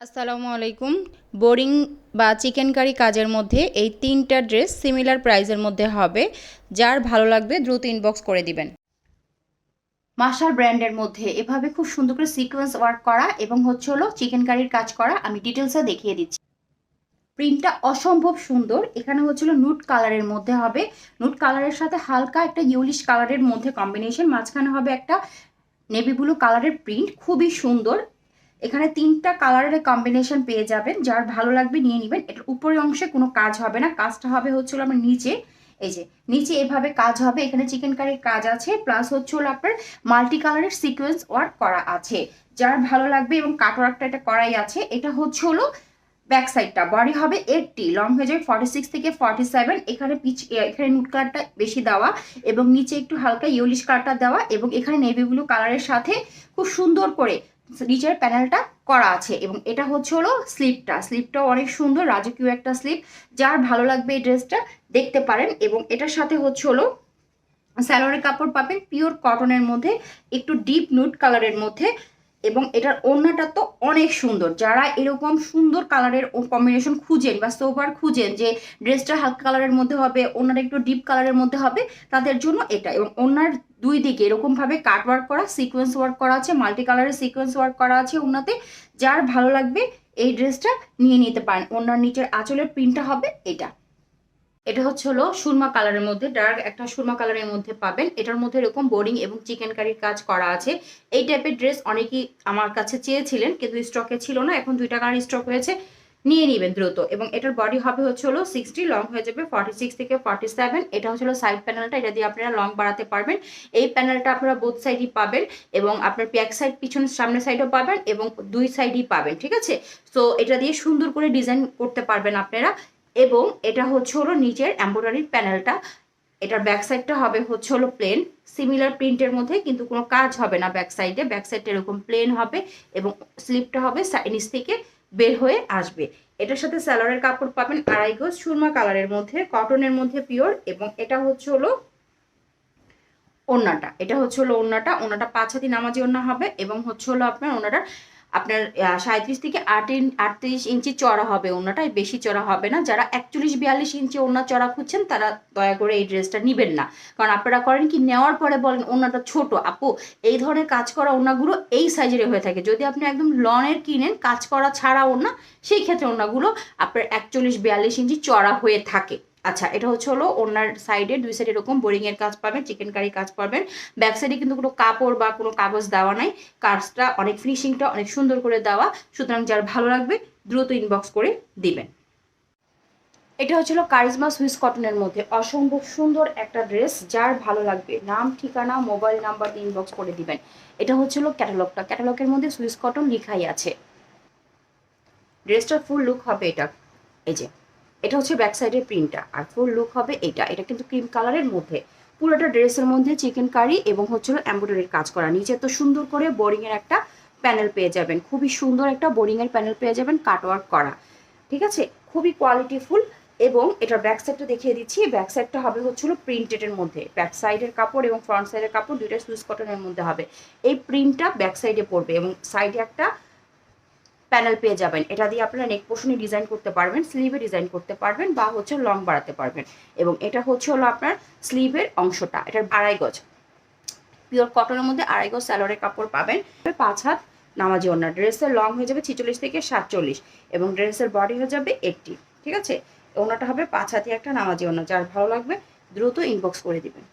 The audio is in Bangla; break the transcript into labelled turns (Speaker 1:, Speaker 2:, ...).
Speaker 1: আসসালামু আলাইকুম। বোরিং বা চিকেন কারি কাজের মধ্যে এই তিনটা ড্রেস সিমিলার প্রাইজের মধ্যে হবে। যার ভালো লাগবে দ্রুত ইনবক্স করে দিবেন। মার্শাল ব্র্যান্ডের মধ্যে এভাবে খুব সুন্দর করে সিকোয়েন্স ওয়ার্ক করা এবং হচ্ছে হলো চিকেন কারির কাজ করা আমি ডিটেলসে দেখিয়ে দিচ্ছি। প্রিন্টটা অসম্ভব সুন্দর। এখানে হচ্ছিল নুট কালারের মধ্যে হবে। নুট কালারের সাথে হালকা একটা ইউলিশ কালারের মধ্যে কম্বিনেশন মাঝখানে হবে একটা নেভি ব্লু কালারের প্রিন্ট খুবই সুন্দর। এখানে তিনটা কালারের কম্বিনেশন পেয়ে যাবেন। যার ভালো লাগবে নিয়ে নেবেন। এটার উপরের অংশে কোনো কাজ হবে না। কাজটা হবে হচ্ছিল আমার নিচে। এই যে, নিচে এভাবে কাজ হবে। এখানে চিকেন কারির কাজ আছে। প্লাস হচ্ছে হলো আপনার মাল্টি কালারের সিকোয়েন্স ওয়ার্ক করা আছে। যার ভালো লাগবে এবং কাটওয়ার্কটা এটা করাই আছে। এটা হচ্ছে হলো ব্যাক সাইডটা বডি হবে এইটটি লং হয়ে যাবে ফর্টি সিক্স থেকে ফর্টি সেভেন এখানে পিচ, এখানে নুট কালারটা বেশি দেওয়া এবং নিচে একটু হালকা ইউলিশ কালারটা দেওয়া এবং এখানে নেভি ব্লু কালারের সাথে খুব সুন্দর করে নিচের প্যানেলটা করা আছে এবং এটা হচ্ছে হলো স্লিপটা স্লিপটাও অনেক সুন্দর, রাজকীয় একটা স্লিপ যার ভালো লাগবে এই ড্রেসটা দেখতে পারেন এবং এটার সাথে হচ্ছে হলো স্যালোয়ারের কাপড় পাবেন পিওর কটনের মধ্যে, একটু ডিপ নুট কালারের মধ্যে এবং এটার ওড়নাটা তো অনেক সুন্দর। যারা এরকম সুন্দর কালারের কম্বিনেশন খুঁজেন বা সোভার খুঁজেন যে ড্রেসটা হালকা কালারের মধ্যে হবে ওনার একটু ডিপ কালারের মধ্যে হবে, তাদের জন্য এটা এবং ওনার দুই দিকে এরকমভাবে কাট ওয়ার্ক করা সিকোয়েন্স ওয়ার্ক করা আছে মাল্টি কালারের সিকোয়েন্স ওয়ার্ক করা আছে ওনাতে যার ভালো লাগবে এই ড্রেসটা নিয়ে নিতে পারেন। ওনার নিচের আঁচলের প্রিন্টটা হবে এটা। এটা হচ্ছে হলো সুরমা কালারের মধ্যে ডার্ক একটা সুরমা কালারের মধ্যে পাবেন। এটার মধ্যে এরকম বোরিং এবং চিকেন কারির কাজ করা আছে। এই টাইপের ড্রেস অনেকেই আমার কাছে চেয়েছিলেন, কিন্তু স্টকে ছিল না। এখন দুইটা কালার স্টক হয়েছে। নিয়ে নেবেন দ্রুত। এবং এটার বডি হবে হচ্ছে হলো সিক্সটি লং হয়ে যাবে ফর্টি সিক্স থেকে ফর্টি সেভেন এটা হচ্ছে হলো সাইড প্যানেলটা এটা দিয়ে আপনারা লং বাড়াতে পারবেন। এই প্যানেলটা আপনারা বোথ সাইডই পাবেন এবং আপনার ব্যাক সাইড পিছন, সামনের সাইডও পাবেন এবং দুই সাইডই পাবেন, ঠিক আছে? তো এটা দিয়ে সুন্দর করে ডিজাইন করতে পারবেন আপনারা। এবং এটা হচ্ছে হলো নিচের এম্ব্রয়ডারির প্যানেলটা এটার ব্যাক সাইডটা হবে হচ্ছে হলো প্লেন সিমিলার প্রিন্টের মধ্যে কিন্তু কোনো কাজ হবে না ব্যাক সাইডে ব্যাক সাইডটা এরকম প্লেন হবে এবং স্লিপটা হবে নিচ থেকে। বের হয়ে আসবে। এটার সাথে স্যালোয়ারের কাপড় পাবেন আড়াই গোজ, সুরমা কালারের মধ্যে, কটনের মধ্যে পিওর এবং এটা হচ্ছে হলো ওড়নাটা। এটা হচ্ছে হলো ওড়নাটা ওনাটা পাঁচ হাতি নামাজি ওড়না হবে এবং হচ্ছে হলো আপনার ওনাটা আপনার সাঁত্রিশ থেকে আট আটত্রিশ ইঞ্চি চড়া হবে ওনাটা বেশি চড়া হবে না। যারা একচল্লিশ বিয়াল্লিশ ইঞ্চি ওনা চড়া খুঁজছেন, তারা দয়া করে এই ড্রেসটা নেবেন না। কারণ আপনারা করেন কি, নেওয়ার পরে বলেন ওনাটা ছোট, আপু, এই ধরনের কাজ করা ওনাগুলো এই সাইজের হয়ে থাকে। যদি আপনি একদম লনের কিনেন, কাজ করা ছাড়া ওনা সেই ক্ষেত্রে ওনাগুলো আপনার একচল্লিশ বিয়াল্লিশ ইঞ্চি চড়া হয়ে থাকে। আচ্ছা এটা হচ্ছে হলো ওনার সাইডে দুই সাইডে এরকম বোরিং এর কাজ পাবেন চিকেন কারি কাজ পাবেন। ব্যাক সাইডে কিন্তু কোনো কাপড় বা কোনো কাগজ দেওয়া নাই। কাজটা অনেক ফিনিশিংটা অনেক সুন্দর করে দেওয়া। সুতরাং যার ভালো লাগবে দ্রুত ইনবক্স করে দিবেন। এটা হচ্ছিল কারিজমা সুইস কটনের মধ্যে। অসম্ভব সুন্দর একটা ড্রেস যার ভালো লাগবে, নাম, ঠিকানা মোবাইল নাম্বার ইনবক্স করে দিবেন। এটা হচ্ছিল ক্যাটালগটা ক্যাটালগের মধ্যে সুইস কটন লিখাই আছে। ড্রেসটার ফুল লুক হবে এটা। এই যে। এটা হচ্ছে ব্যাক সাইডের প্রিন্টটা আর ফুল লুক হবে এটা। এটা কিন্তু ক্রিম কালারের মধ্যে। পুরোটা ড্রেসের মধ্যে চিকেন কারি এবং হচ্ছিল এম্ব্রয়ডারির কাজ করা। নিচে তো সুন্দর করে বোরিংয়ের একটা প্যানেল পেয়ে যাবেন। খুবই সুন্দর একটা বোরিংয়ের প্যানেল পেয়ে যাবেন কাটওয়ার্ক করা। ঠিক আছে? খুবই কোয়ালিটিফুল এবং এটার ব্যাক সাইডটা দেখিয়ে দিচ্ছি। ব্যাক সাইডটা হবে হচ্ছিল প্রিন্টেডের মধ্যে। ব্যাক সাইডের কাপড় এবং ফ্রন্ট সাইডের কাপড় দুইটা সুইচ কটনের মধ্যে হবে। এই প্রিন্টটা ব্যাক সাইডে পড়বে এবং সাইডে একটা প্যানেল পেয়ে যাবেন। এটা দিয়ে আপনারা নেক পোর্শনে ডিজাইন করতে পারবেন, স্লিভে ডিজাইন করতে পারবেন বা হচ্ছে লং বাড়াতে পারবেন। এবং এটা হচ্ছে হলো আপনার স্লিভের অংশটা, এটার আড়াই গজ। পিওর কটনের মধ্যে আড়াই গজ স্যালোয়ারের কাপড় পাবেন। পাঁচ হাত নামাজি ওনার ড্রেসের লং হয়ে যাবে ছিচল্লিশ থেকে সাতচল্লিশ এবং ড্রেসের বডি হয়ে যাবে এইটটি, ঠিক আছে? ওনাটা হবে পাঁচ হাতি একটা নামাজি ওনা যার ভালো লাগবে দ্রুত ইনবক্স করে দিবেন।